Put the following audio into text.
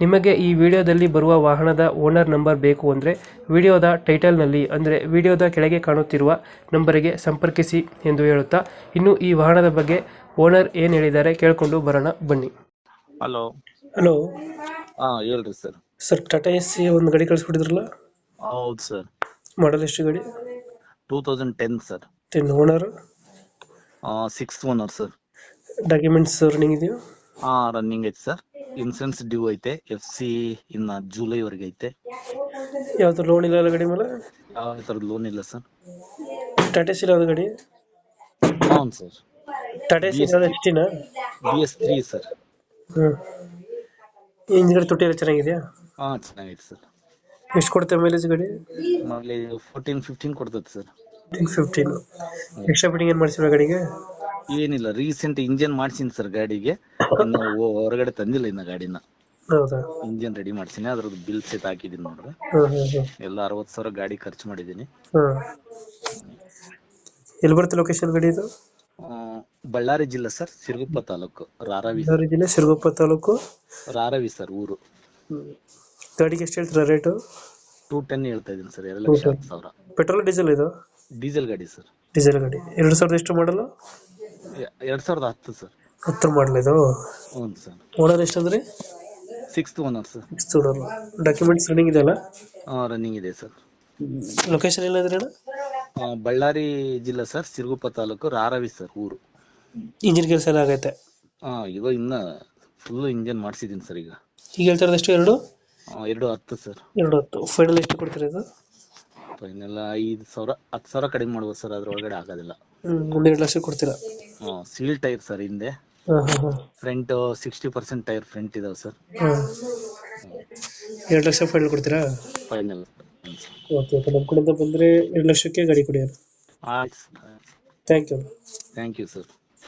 ನಿಮಗೆ ಈ ವಿಡಿಯೋದಲ್ಲಿ ಬರುವ ವಾಹನದ ಓನರ್ ನಂಬರ್ ಬೇಕು ಅಂದರೆ ವಿಡಿಯೋದ ಟೈಟಲ್ನಲ್ಲಿ ಅಂದರೆ ವಿಡಿಯೋದ ಕೆಳಗೆ ಕಾಣುತ್ತಿರುವ ನಂಬರಿಗೆ ಸಂಪರ್ಕಿಸಿ ಎಂದು ಹೇಳುತ್ತಾ ಇನ್ನು ಈ ವಾಹನದ ಬಗ್ಗೆ ಓನರ್ ಏನು ಹೇಳಿದ್ದಾರೆ ಕೇಳಿಕೊಂಡು ಬರೋಣ ಬನ್ನಿ. ಹಲೋ. ಹಲೋ. ಹಾಂ ಹೇಳ್ರಿ sir. Sir Tata S C ಒಂದು ಗಾಡಿ ಕಳಿಸ್ಬಿಟ್ಟಿದ್ರಲ್ಲ? ಹೌದು ಸರ್. ಮಾಡಲ್ ಎಷ್ಟು ಗಾಡಿ? Two thousand ten sir. Ten owner six owner sir. Documents running ಇದೆಯಾ? ಹಾ ರನ್ನಿಂಗ್ ಐತೆ ಸರ್. ಇನ್ಸೂರೆನ್ಸ್ ಡ್ಯೂ ಐತೆ ಎಫ್ ಸಿ ಇನ್ನ ಜುಲೈ ವರೆಗೆ ಐತೆ. ಯಾವ್ದು ಲೋನ್ ಇಲ್ಲ ಅಲ್ಲ ಗಾಡಿ ಮೇಲೆ? ಯಾವ ತರ ಲೋನ್ ಇಲ್ಲ ಸರ್. ಟಾಟಾ ಎಸ್ ಅದ ಗಾಡಿ? ಹೌದು ಸರ್. ಟಾಟಾ ಎಸ್ ಅದ ಎಷ್ಟಿನ B S three sir. Hmm. Engine ತುಟ್ಟಿ ಎಲ್ಲ ಚೆನ್ನಾಗಿದೆಯಾ? ಹಾ ಚೆನ್ನಾಗೈತೆ ಸರ್. ಎಷ್ಟು ಕೊಡ್ತೇವೆ ಮೈಲೇಜ್ ಗಾಡಿ? ಮೈಲೇಜ್ ಫೋರ್ಟೀನ್ ಫಿಫ್ಟೀನ್ ಕೊಡ್ತದೆ ಸರ್. ಫಿಫ್ಟೀನ್ ಎಕ್ಸ್ಟ್ರಾ ಫಿಟ್ಟಿಂಗ್ ಏನು ಮಾಡಿಸಿಲ್ಲ ಗಾಡಿಗೆ? ಏನಿಲ್ಲ ರೀಸೆಂಟ್ ಇಂಜಿನ್ ಮಾಡ್ಸಿನಿ ಸರ್ ಗಾಡಿಗೆ. ಇನ್ನು ಹೊರಗಡೆ ತಂದಿಲ್ಲ ಇನ್ನ ಗಾಡಿನ. ಹೌದಾ? ಇಂಜಿನ್ ರೆಡಿ ಮಾಡ್ಸಿನಿ ಅದ್ರದ್ದು ಬಿಲ್ ಸೇತ್ ಹಾಕಿದೀನಿ ನೋಡ್ರಿ. ಹ್ಮ್ ಹಾಂ ಹಾಂ ಎಲ್ಲ ಅರವತ್ತು ಸಾವಿರ ಗಾಡಿ ಖರ್ಚು ಮಾಡಿದೀನಿ. ಹ್ಮ್. ಎಲ್ಲಿ ಬರುತ್ತೆ ಲೊಕೇಶನ್ ಗಾಡಿ ಇದು? ಆ, ಬಳ್ಳಾರಿ ಜಿಲ್ಲೆ ಸರ್ ಸಿರುಗುಪ್ಪ ತಾಲೂಕು ರಾರವಿ. ಬಳ್ಳಾರಿ ಜಿಲ್ಲೆ ಸಿರುಗುಪ್ಪ ತಾಲೂಕು? ರಾರವಿ ಸರ್ ಊರು. ಗಾಡಿಗೆ ಎಷ್ಟು ಹೇಳ್ತೀರಾ ರೇಟು ಟೂ ಟೆನ್ ಹೇಳ್ತಾ ಇದೀನಿ ಸರ್ ಎರಡು ಲಕ್ಷ ಹತ್ತು ಸಾವಿರ. ಪೆಟ್ರೋಲ್ ಡೀಸೆಲ್ ಇದು? ಡೀಸೆಲ್ ಗಾಡಿ ಸರ್ ಡೀಸೆಲ್ ಗಾಡಿ. ಎರಡು ಸಾವಿರದ ಎಷ್ಟು ಮಾಡಲು ಎರಡ್ ಸಾವಿರದ ಹತ್ತು ಸರ್. ಹತ್ತರ ಮಾಡಲ್ ಇದು? ಹ್ಞೂ sir. Owner ಎಷ್ಟಂದ್ರೆ sixth owner sir. Six documents running ಇದೆಯಲ್ಲ ರನ್ನಿಂಗ್ ಇದೆ ಸರ್. ಲೊಕೇಶನ್ ಎಲ್ಲ ಇದ್ರೆ ಆ, ಬಳ್ಳಾರಿ ಜಿಲ್ಲಾ ಸರ್ ಸಿರುಗುಪ್ಪ ತಾಲೂಕು ರಾರವಿ ಸರ್ ಊರು. ಇಂಜಿನ್ ಕೆಲಸ ಎಲ್ಲ ಆಗೈತೆ? ಹಾ ಇವ ಇನ್ನ ಫುಲ್ ಇಂಜಿನ್ ಮಾಡಿಸಿದೀನಿ ಸರ್ ಈಗ. ಈಗ ಹೇಳ್ತಾ ಇರೋದು ಎಷ್ಟು? ಎರಡು? ಆ, ಎರಡು ಹತ್ತು ಸರ್. ಎರಡು ಹತ್ತು. ಫೈನಲ್ ಎಷ್ಟು ಕೊಡ್ತೀರಾ ಇದು? ಫೈನಲ್ ಐದು ಸಾವಿರ ಹತ್ತು ಸಾವಿರ ಕಡಿಮೆ ಮಾಡ್ಬೋದು ಸರ್ ಅದ್ರ ಒಳಗಡೆ ಆಗೋದಿಲ್ಲ ಒಂದೆರಡು ಲಕ್ಷ ಕೊಡ್ತೀರಾ? ಸೀಲ್ ಟೈರ್ ಸರ್ ಹಿಂದೆ. Front sixty percent tyre front ಇದಾವೆ ಸರ್ ಎರಡು ಲಕ್ಷ ಫೈನಲ್ ಕೊಡ್ತೀರಾ? ಫೈನಲ್ ಓಕೆ ಓಕೆ ನಮ್ಮ ಕಡೆಯಿಂದ ಬಂದರೆ ಎರಡು ಲಕ್ಷಕ್ಕೆ ಗಾಡಿ ಕೊಡಿ ಆಯ್ತು thank you thank you sir